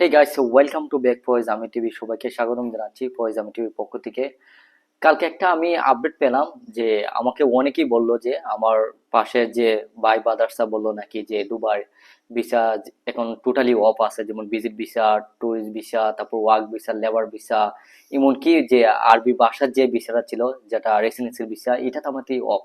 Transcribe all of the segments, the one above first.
Hey guys welcome to back Foyez আমি TV সবাইকে স্বাগতম জানাচ্ছি ফয়েজ আমি টিভির পক্ষ থেকে। কালকে একটা আমি আপডেট পেলাম যে আমাকে অনেকেই বলল যে আমার পাশে যে বাই বাদার্সা বলল নাকি যে দুবার ভিসা এখন টোটালি অফ আছে, যেমন ভিজিট ভিসা টুরিস্ট ভিসা তারপর ওয়ার্ক ভিসা লেবার ভিসা এমনকি যে আরবি ভাষার যে ভিসাটা ছিল, যেটা রেসিডেন্সিয়াল ভিসা এটা তো আমাকে অফ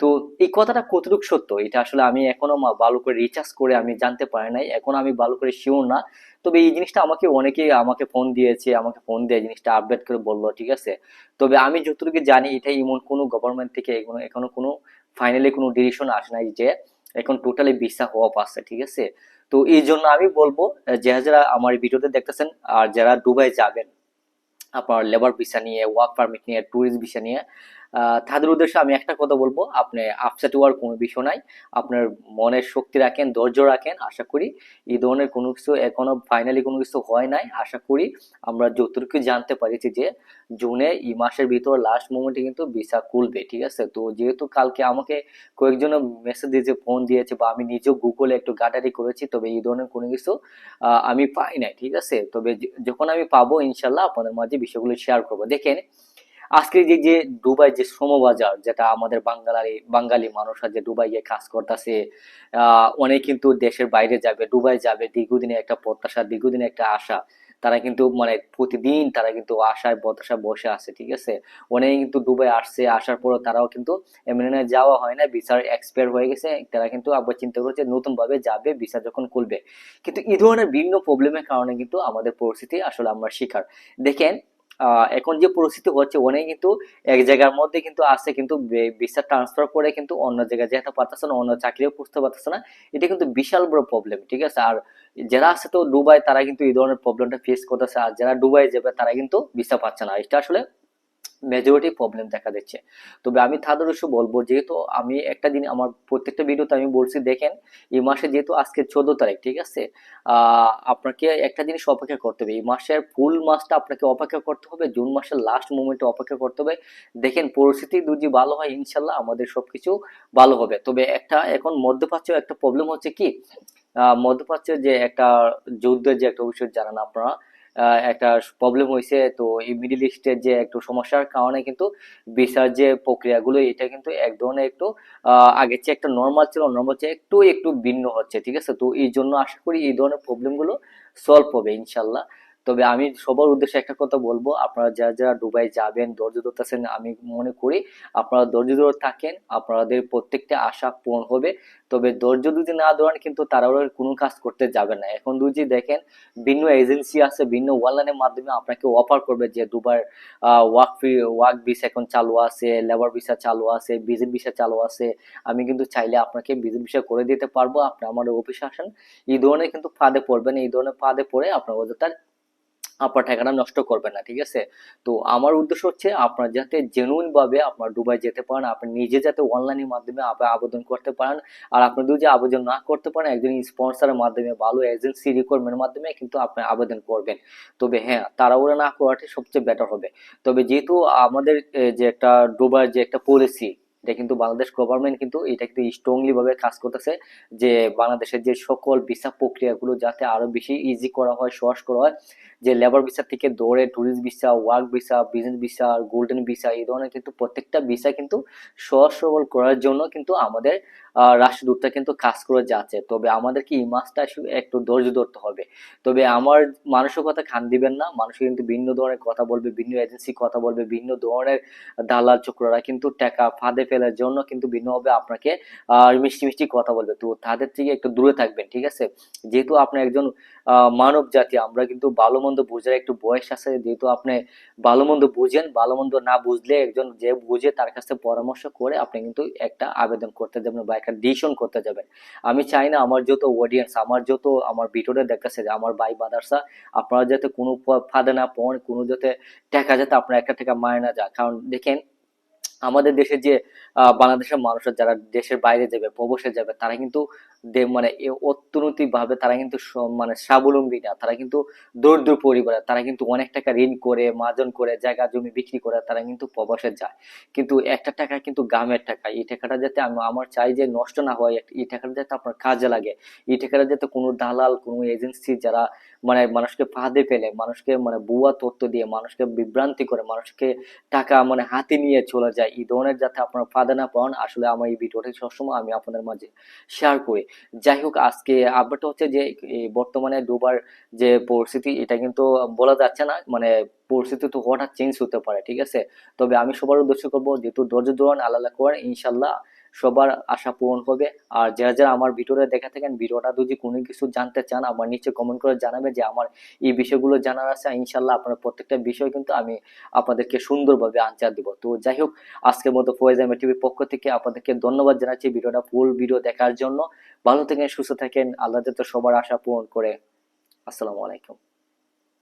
তো এই কথাটা কতটুকু সত্য? এটা আসলে আমি এখনও ভালো করে রিচার্জ করে আমি জানতে পারি নাই। এখন আমি ভালো করে শিওর না। তবে এই জিনিসটা আমাকে অনেকেই আমাকে ফোন দিয়েছে, আমাকে ফোন দিয়ে জিনিসটা আপডেট করে বলল, ঠিক আছে? তবে আমি যতটুকু জানি এটা এমন কোনো গভর্নমেন্ট থেকে এখনও কোনো ফাইনালি কোনো ডিসিশন আসে নাই যে এখন টোটালি ভিসা হওয়া পাচ্ছে ঠিক আছে? তো এই জন্য আমি বলব যারা যারা আমার ভিডিওতে দেখতেছেন আর যারা দুবাই যাবেন, আপনার লেবার ভিসা নিয়ে ওয়ার্ক পারমিট নিয়ে ট্যুরিস্ট ভিসা নিয়ে তাদের উদ্দেশ্যে আমি একটা কথা বলব। আপনি আপসেট হওয়ার কোনো বিষয় নাই। আপনার মনের শক্তি রাখেন, ধৈর্য রাখেন। আশা করি এই ধরনের কোনো কিছু এখনও ফাইনালি কোনো কিছু হয় নাই। আশা করি আমরা যতটুকু জানতে পারিছি যে জুনে এই মাসের ভিতর লাস্ট মোমেন্টে কিন্তু ভিসা খুলবে, ঠিক আছে? তো যেহেতু কালকে আমাকে কয়েকজন মেসেজ দিয়েছে ফোন দিয়েছে বা আমি নিজেও গুগলে একটু গাটারি করেছি, তবে এই ধরনের কোনো কিছু আমি পাই নাই, ঠিক আছে? তবে যখন আমি পাবো ইনশাল্লাহ আপনাদের মাঝে বিষয়গুলো শেয়ার করব। দেখেন আজকে যে যে দুবাই যে শ্রমবাজার, যেটা আমাদের বাঙালি বাঙালি মানুষরা যে দুবাই গিয়ে কাজ করতেছে অনেক কিন্তু দেশের বাইরে যাবে, দুবাই যাবে দীর্ঘদিনে একটা প্রত্যাশা দীর্ঘদিনে একটা আশা। তারা কিন্তু মানে প্রতিদিন তারা কিন্তু আশায় প্রত্যাশা বসে আছে, ঠিক আছে? অনেক কিন্তু দুবাই আসছে, আসার পরও তারাও কিন্তু এমনি যাওয়া হয় না বিচার এক্সপায়ার হয়ে গেছে, তারা কিন্তু আবার চিন্তা করছে নতুন ভাবে যাবে বিচার যখন খুলবে। কিন্তু এই ধরনের বিভিন্ন প্রবলেমের কারণে কিন্তু আমাদের পরিস্থিতি আসলে আমরা শিকার। দেখেন এখন যে পরিস্থিতি হচ্ছে, অনেক কিন্তু এক জায়গার মধ্যে কিন্তু আসে, কিন্তু ভিসা ট্রান্সফার করে কিন্তু অন্য জায়গায় যেতে পারতেছে না, অন্য চাকরিও খুঁজতে পারতেছে না, এটা কিন্তু বিশাল বড় প্রবলেম ঠিক আছে? আর যারা আছে তো দুবাই তারা কিন্তু এই ধরনের প্রবলেমটা ফেস করতেছে, আর যারা দুবাই যাবে, তারা কিন্তু ভিসা পাচ্ছে না। এটা আসলে মেজরিটি প্রবলেম দেখা দিচ্ছে। তবে আমি তাদের অবশ্য বলব, যেহেতু আমি একটা দিন আমার প্রত্যেকটা ভিডিওতে আমি বলছি, দেখেন, এই মাসে যেহেতু আজকে চোদ্দ তারিখ, ঠিক আছে? আপনাকে একটা জিনিস অপেক্ষা করতে হবে। এই মাসের ফুল মাসটা আপনাকে অপেক্ষা করতে হবে, জুন মাসের লাস্ট মোমেন্টে অপেক্ষা করতে হবে। দেখেন, পরিস্থিতি যদি ভালো হয় ইনশাল্লাহ আমাদের সবকিছু ভালো হবে। তবে একটা এখন মধ্যপ্রাচ্য একটা প্রবলেম হচ্ছে কি? মধ্যপ্রাচ্যের যে একটা যুদ্ধের যে একটা বিষয় জানান আপনারা একটা প্রবলেম হয়েছে। তো এই মিডিল ইস্টের যে একটু সমস্যার কারণে কিন্তু বিচার যে প্রক্রিয়াগুলো, এটা কিন্তু এক ধরনের একটু আগের চেয়ে একটা নর্মাল ছিল নর্মাল চেয়ে একটু একটু ভিন্ন হচ্ছে, ঠিক আছে? তো এই জন্য আশা করি এই ধরনের প্রবলেমগুলো সলভ হবে, ইনশাল্লাহ। তবে আমি সবার উদ্দেশ্যে একটা কথা বলব, আপনারা যারা যারা দুবাই যাবেন, ধৈর্য ধরতেছেন, আমি মনে করি আপনারা ধৈর্য ধরে থাকেন, আপনাদের প্রত্যেকটা আশা পূরণ হবে। তবে ধৈর্য যদি না ধরেন কিন্তু তারা ওরা কোনো কাজ করতে যাবে না। এখন যদি দেখেন, ভিন্ন এজেন্সি আছে, ভিন্ন অনলাইনের মাধ্যমে আপনাকে অফার করবে যে দুবার ওয়ার্ক ফ্রি ওয়ার্ক ভিসা এখন চালু আছে লেবার ভিসা চালু আছে ভিজিট ভিসা চালু আছে। আমি কিন্তু চাইলে আপনাকে ভিজিট ভিসা করে দিতে পারব। আপনি আমার অফিসে আসেন, এই ধরনের কিন্তু ফাঁদে পড়বেন, এই ধরনের ফাঁদে পড়ে আপনার অযথার আপনার টাকাটা নষ্ট করবেন না, ঠিক আছে? তো আমার উদ্দেশ্য হচ্ছে আপনার যাতে জেনুইন ভাবে আপনার দুবাই যেতে পারেন, আপনি নিজে যাতে অনলাইনের মাধ্যমে আবেদন করতে পারেন, আর আপনি যদি আবেদন না করতে পারেন, একজন স্পন্সরের মাধ্যমে, ভালো এজেন্সি রিকোয়ারমেন্টের মাধ্যমে কিন্তু আপনি আবেদন করবেন। তবে হ্যাঁ তাড়াহুড়া না করাটাই সবচেয়ে বেটার হবে। তবে যেহেতু আমাদের যে একটা দুবার যে একটা পলিসি এটা কিন্তু বাংলাদেশ গভর্নমেন্ট কিন্তু এটা কিন্তু স্ট্রংলি ভাবে কাজ করতেছে যে বাংলাদেশের যে সকল ভিসা প্রক্রিয়াগুলো যাতে আরও বেশি ইজি করা হয়, সহজ করা হয়, যে লেবার ভিসা থেকে দৌড়ে tourist visa work visa business visa golden visa এই ধরনের কিন্তু প্রত্যেকটা ভিসা কিন্তু সহজ সবল করার জন্য কিন্তু আমাদের রাষ্ট্রদূতটা কিন্তু কাজ করে যাচ্ছে। তবে আমাদেরকে এই মাসটা একটু ধৈর্য ধরতে হবে। তবে আমার মানুষের কথা খান দিবেন না। মানুষ কিন্তু ভিন্ন ধরনের কথা বলবে, ভিন্ন এজেন্সি কথা বলবে, ভিন্ন ধরনের দালাল চক্ররা কিন্তু টাকা ফাঁদে ফেলার জন্য কিন্তু ভিন্নভাবে আপনাকে মিষ্টি মিষ্টি কথা বলবে। তো তাদের থেকে একটু দূরে থাকবেন, ঠিক আছে? যেহেতু আপনি একজন মানব জাতি, আমরা কিন্তু ভালো মন্দ বোঝার একটু বয়স আছে। যেহেতু আপনি ভালো মন্দ বুঝেন ভালো মন্দ না বুঝলে একজন যে বুঝে তার কাছে পরামর্শ করে আপনি কিন্তু একটা আবেদন করতে যাবেন বা একটা ডিসিশন করতে যাবেন। আমি চাই না আমার যত অডিয়েন্স আমার যত আমার ভিডিওটা দেখতেছে যে আমার ভাই বাদারসা আপনারা যাতে কোনো ফাঁদে না পড়েন, কোনো যাতে টাকা যাতে আপনার একটা টাকা মায় না যায়। কারণ দেখেন, আমাদের দেশের যে বাংলাদেশের মানুষের যারা দেশের বাইরে যাবে, প্রবাসে যাবে, তারা কিন্তু মানে অর্থনৈতিক ভাবে তারা কিন্তু মানে স্বাবলম্বী না। তারা কিন্তু দরিদ্র পরিবারের তারা কিন্তু অনেক টাকা ঋণ করে মাজন করে, জায়গা, জমি বিক্রি করে, তারা কিন্তু প্রবাসে যায়। কিন্তু একটা টাকা কিন্তু গ্রামের টাকা। এই টাকাটা যাতে আমি, আমার চাই যে নষ্ট না হয়, এই টাকাটা যাতে আপনার কাজে লাগে। এই টাকাটা যাতে কোনো দালাল, কোনো এজেন্সি যারা মানে মানুষকে ফাঁদে ফেলে, মানুষকে মানে বুয়া তথ্য দিয়ে, মানুষকে বিভ্রান্তি করে, মানুষকে টাকা মানে হাতে নিয়ে চলে যায়, এই ধরনের যাতে আপনার ফাঁদে না পান আসলে আমার এই ভিডিওটা সবসময় আমি আপনাদের মাঝে শেয়ার করি। যাই হোক আজকে আপডেট হচ্ছে যে বর্তমানে ডুবার যে পরিস্থিতি, এটা কিন্তু বলা যাচ্ছে না। মানে পরিস্থিতি তো হঠাৎ চেঞ্জ হতে পারে, ঠিক আছে? তবে আমি সবার উদ্দেশ্য করব, যেহেতু ধৈর্য ধরুন, আল্লাহ করেন ইনশাল্লাহ সবার আশা পূরণ হবে। আর যারা যারা আমার ভিডিওটা দেখে থাকেন, ভিডিওটা যদি কোনো কিছু জানতে চান, আমার নিচে কমেন্ট করে জানাবে যে আমার এই বিষয়গুলো জানার আছে। ইনশাল্লাহ আপনার প্রত্যেকটা বিষয় কিন্তু আমি আপনাদেরকে সুন্দরভাবে আনসার দিব। তো যাই হোক, আজকের মতো ফয়েজ আহমেদ টিভির পক্ষ থেকে আপনাদেরকে ধন্যবাদ জানাচ্ছি ভিডিওটা ফুল ভিডিও দেখার জন্য। ভালো থাকেন, সুস্থ থাকেন। আল্লাহ যাতে সবার আশা পূরণ করে। আসসালামু আলাইকুম।